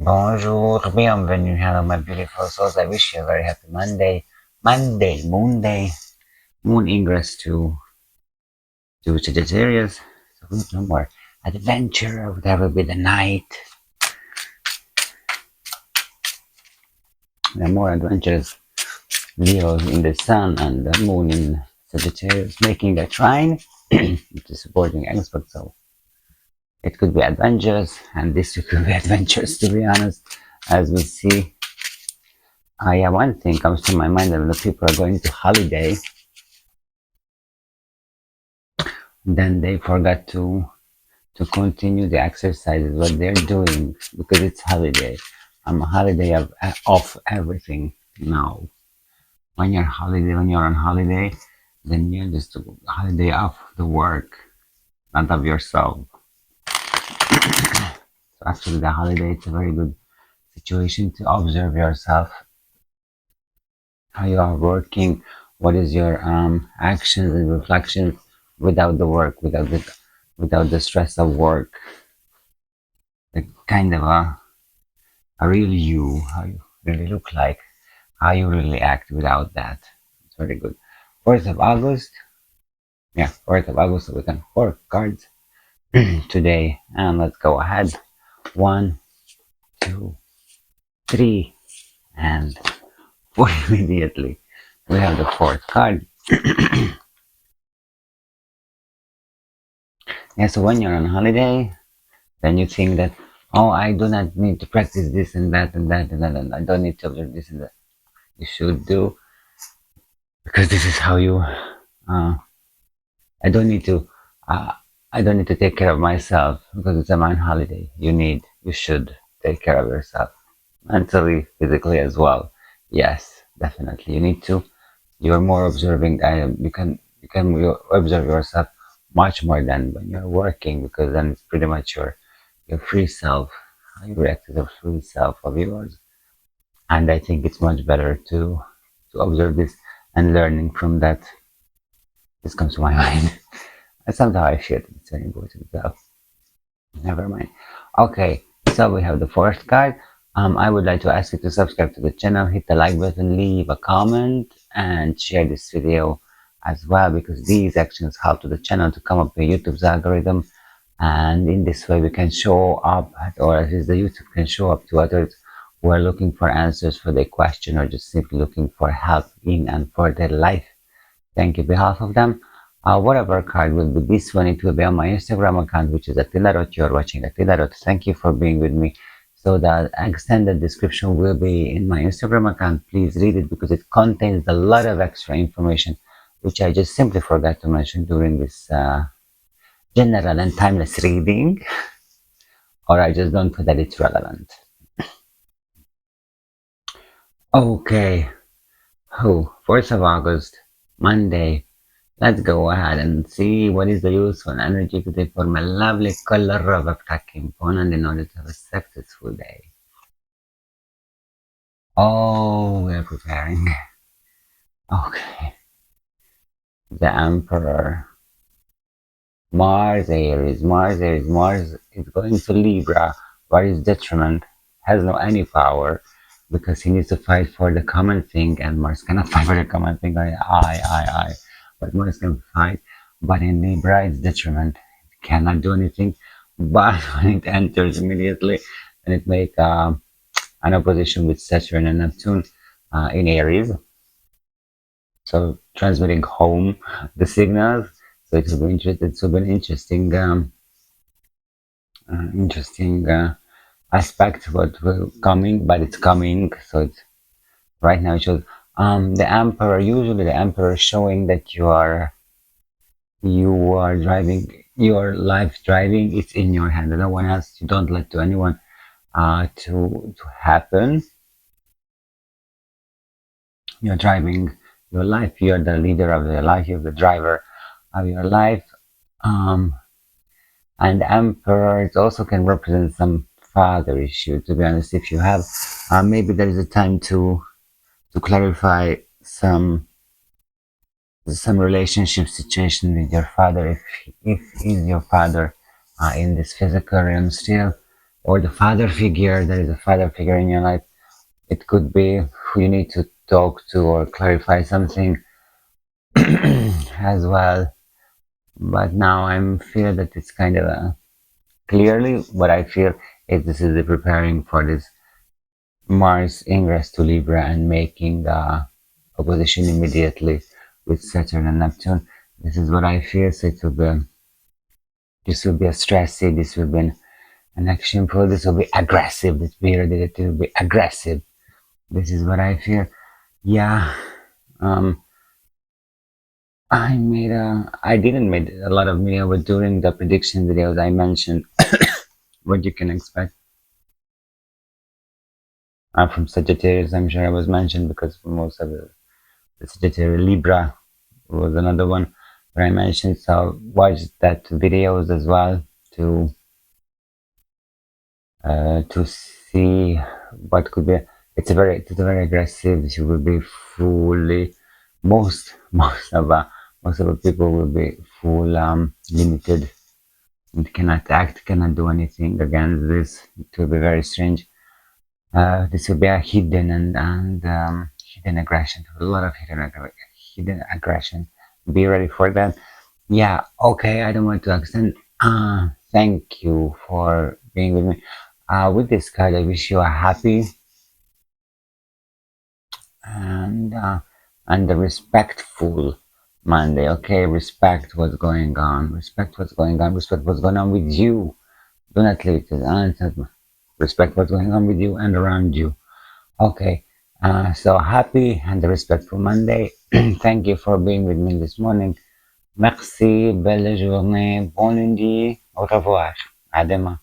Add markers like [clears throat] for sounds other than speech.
Bonjour, bienvenue, hello my beautiful souls. I wish you a very happy Monday. Monday, Moon Day, Moon ingress to to Sagittarius. So hmm, no more adventure, will be the night. No more adventures. Leo in the sun and the moon in Sagittarius making the trine, [clears throat] which is supporting expert. So it could be adventures, and this [laughs] could be adventures to be honest, as we see. Uh, yeah, one thing comes to my mind that the people are going to holiday, then they forgot to to continue the exercises what they're doing because it's holiday. I'm a holiday of off everything now. When you're holiday, when you're on holiday, then you're just a holiday off the work, not of yourself. So actually, the holiday it's a very good situation to observe yourself, how you are working, what is your um, actions and reflections without the work, without the without the stress of work. The kind of a a real you, how you really look like, how you really act without that. It's very good. 4th of August. Yeah, 4th of August, we can four cards [clears throat] today. And let's go ahead. One, two, three, and [laughs] four immediately. We have the fourth card. [clears throat] yeah, so when you're on holiday, then you think that, oh, I do not need to practice this and that and that and that, and I don't need to observe this and that. You should do because this is how you. Uh, I don't need to. Uh, I don't need to take care of myself because it's a man holiday. You need. You should take care of yourself mentally, physically as well. Yes, definitely. You need to. You're more observing. Uh, you can. You can observe yourself much more than when you're working because then it's pretty much your your free self. You react to the free self of yours, and I think it's much better to to observe this and learning from that. This comes to my [laughs] mind. And somehow I feel it's very important. So never mind. Okay, so we have the first card. Um, I would like to ask you to subscribe to the channel, hit the like button, leave a comment, and share this video as well because these actions help to the channel to come up with YouTube's algorithm and in this way we can show up or at least the YouTube can show up to others who are looking for answers for their question or just simply looking for help in and for their life. Thank you behalf of them. Uh, whatever card will be this one, it will be on my Instagram account, which is Attilarot. You're watching Attilarot. Thank you for being with me. So the extended description will be in my Instagram account. Please read it because it contains a lot of extra information, which I just simply forgot to mention during this uh, general and timeless reading, [laughs] or I just don't feel that it's relevant. [clears throat] Okay. Oh, 4th of August, Monday. Let's go ahead and see what is the useful energy today for my lovely color of attacking opponent in order to have a successful day. Oh, we're preparing. [laughs] Okay. The Emperor. Mars Aries, Mars Aries, Mars is going to Libra, where his detriment has no any power because he needs to fight for the common thing, and Mars cannot [laughs] fight for the common thing. I, I, I, I. But Mars can fight, but in Libra, it's detriment. It cannot do anything. [laughs] But when it enters immediately, and it make uh, an opposition with Saturn and Neptune uh, in Aries, so transmitting home the signals. So it will interesting. It be interesting, um, uh, interesting. Uh, aspect what will coming but it's coming so it's right now it shows um the emperor usually the emperor showing that you are you are driving your life driving it's in your hand. No one else you don't let to anyone uh to to happen. You're driving your life. You're the leader of your life. You're the driver of your life. Um and emperor it also can represent some father issue to be honest. If you have uh, maybe there is a time to to clarify some some relationship situation with your father if if is your father uh, in this physical realm still or the father figure. There is a father figure in your life. It could be who you need to talk to or clarify something [clears throat] as well. But now I'm feel that it's kind of a clearly what I feel is this is the preparing for this Mars ingress to Libra and making the opposition immediately with Saturn and Neptune. This is what I feel. So it will be this will be a stressy, this will be an, an action this will be aggressive, this period it will be aggressive. This is what I feel. Yeah. Um I made a I didn't make a lot of video, but during the prediction videos I mentioned [coughs] what you can expect. I'm from Sagittarius, I'm sure I was mentioned because for most of the, the Sagittarius Libra was another one I mentioned. So watch that videos as well to uh, to see what could be. It's a very it's a very aggressive. She will be fully most [laughs] most of uh, most of the people will be full um, limited and cannot act, cannot do anything against this. It will be very strange. Uh, this will be a hidden and and um, hidden aggression. A lot of hidden hidden aggression. Be ready for that. Yeah. Okay. I don't want to extend. Uh, thank you for being with me. Uh, with this card, I wish you a happy and uh, and a respectful Monday. Okay, respect what's going on. Respect what's going on. Respect what's going on with you. Do not leave it unanswered. Respect what's going on with you and around you. Okay. Uh, so happy and respectful Monday. [clears throat] Thank you for being with me this morning. Merci. Belle journée. Bon lundi. Au revoir. À demain.